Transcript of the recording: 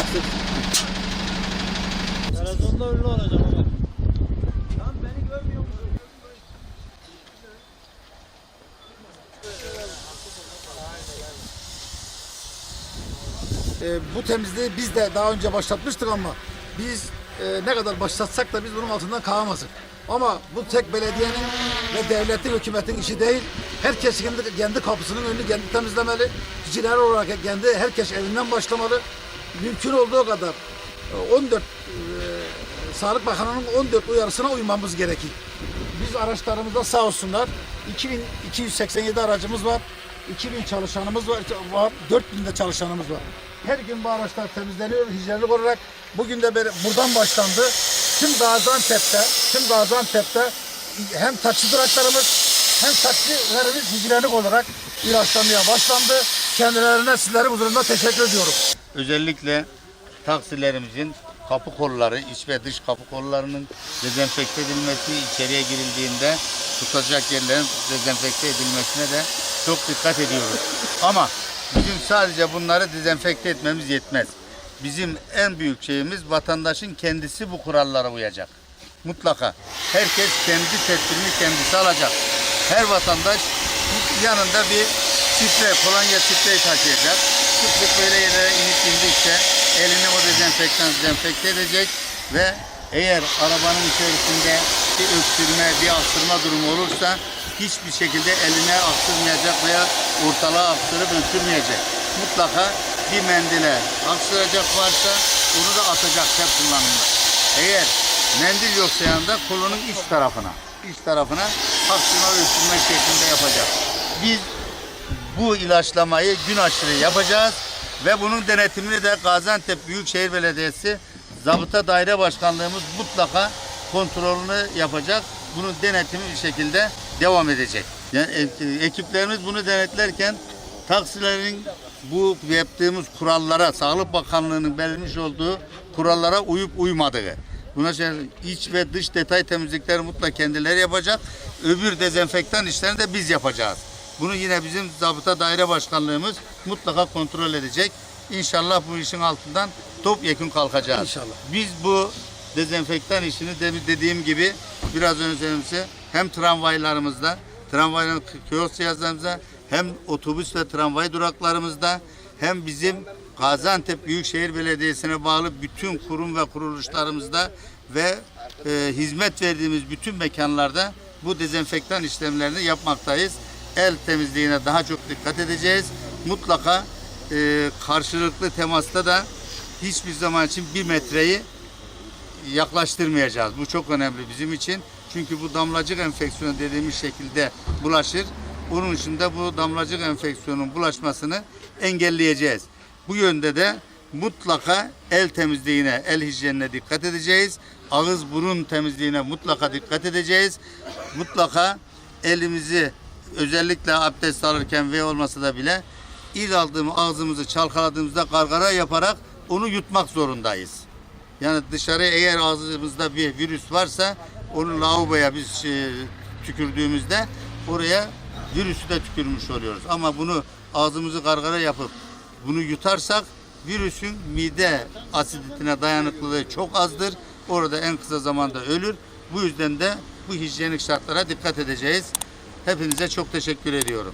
sık sık. Karazonda ünlü olacağım ama. Lan beni görmüyor musun? Ee, bu temizliği biz de daha önce başlatmıştık ama biz e, ne kadar başlatsak da biz bunun altından kalkamazdık. Ama bu tek belediyenin ve devletin, hükümetin işi değil. Herkes kendi, kendi kapısının önünü kendi temizlemeli. Kişiler olarak kendi herkes evinden başlamalı. Mümkün olduğu kadar e, 14 e, Sağlık Bakanı'nın 14 uyarısına uymamız gerekir. Biz araçlarımızda sağ olsunlar 2287 aracımız var. 2000 çalışanımız var, var 4000 de çalışanımız var. Her gün bu araçlar temizleniyor hijyenlik olarak. Bugün de böyle buradan başlandı. Tüm Gaziantep'te, tüm Gaziantep'te hem taksi duraklarımız hem taksilerimiz hijyenik olarak ilaçlanmaya başlandı. Kendilerine sizlerin huzurunda teşekkür ediyorum. Özellikle taksilerimizin kapı kolları, iç ve dış kapı kollarının dezenfekte edilmesi, içeriye girildiğinde tutacak yerlerin dezenfekte edilmesine de çok dikkat ediyoruz. Ama bizim sadece bunları dezenfekte etmemiz yetmez. Bizim en büyük şeyimiz vatandaşın kendisi bu kurallara uyacak. Mutlaka. Herkes kendi tedbirini kendisi alacak. Her vatandaş yanında bir sprey, kolonya sprey taşıyacak. Sık indikçe elini o dezenfektan dezenfekte edecek ve eğer arabanın içerisinde bir öksürme, bir aksırma durumu olursa hiçbir şekilde eline aktırmayacak veya ortalığa aktırıp öksürmeyecek. Mutlaka bir mendile aksıracak varsa onu da atacak hep kullanımda. Eğer mendil yoksa yanında kolunun iç tarafına, iç tarafına aksırma ve öksürme şeklinde yapacak. Biz bu ilaçlamayı gün aşırı yapacağız ve bunun denetimini de Gaziantep Büyükşehir Belediyesi Zabıta Daire Başkanlığımız mutlaka kontrolünü yapacak. Bunun denetimi bir şekilde devam edecek. Yani e- ekiplerimiz bunu denetlerken taksilerin bu yaptığımız kurallara, Sağlık Bakanlığı'nın belirlemiş olduğu kurallara uyup uymadığı. Buna şey, iç ve dış detay temizlikleri mutlaka kendileri yapacak. Öbür dezenfektan işlerini de biz yapacağız. Bunu yine bizim zabıta daire başkanlığımız mutlaka kontrol edecek. İnşallah bu işin altından topyekun kalkacağız. İnşallah. Biz bu dezenfektan işini de dediğim gibi biraz önce. Hem tramvaylarımızda, tramvayın kiosk cihazlarımızda hem otobüs ve tramvay duraklarımızda hem bizim Gaziantep Büyükşehir Belediyesi'ne bağlı bütün kurum ve kuruluşlarımızda ve e, hizmet verdiğimiz bütün mekanlarda bu dezenfektan işlemlerini yapmaktayız. El temizliğine daha çok dikkat edeceğiz. Mutlaka e, karşılıklı temasta da hiçbir zaman için bir metreyi yaklaştırmayacağız. Bu çok önemli bizim için. Çünkü bu damlacık enfeksiyonu dediğimiz şekilde bulaşır. Onun için de bu damlacık enfeksiyonun bulaşmasını engelleyeceğiz. Bu yönde de mutlaka el temizliğine, el hijyenine dikkat edeceğiz. Ağız burun temizliğine mutlaka dikkat edeceğiz. Mutlaka elimizi özellikle abdest alırken ve olmasa da bile il aldığımız ağzımızı çalkaladığımızda gargara yaparak onu yutmak zorundayız. Yani dışarı eğer ağzımızda bir virüs varsa onu lavaboya biz e, tükürdüğümüzde oraya virüsü de tükürmüş oluyoruz. Ama bunu ağzımızı gargara yapıp bunu yutarsak virüsün mide asiditine dayanıklılığı çok azdır. Orada en kısa zamanda ölür. Bu yüzden de bu hijyenik şartlara dikkat edeceğiz. Hepinize çok teşekkür ediyorum.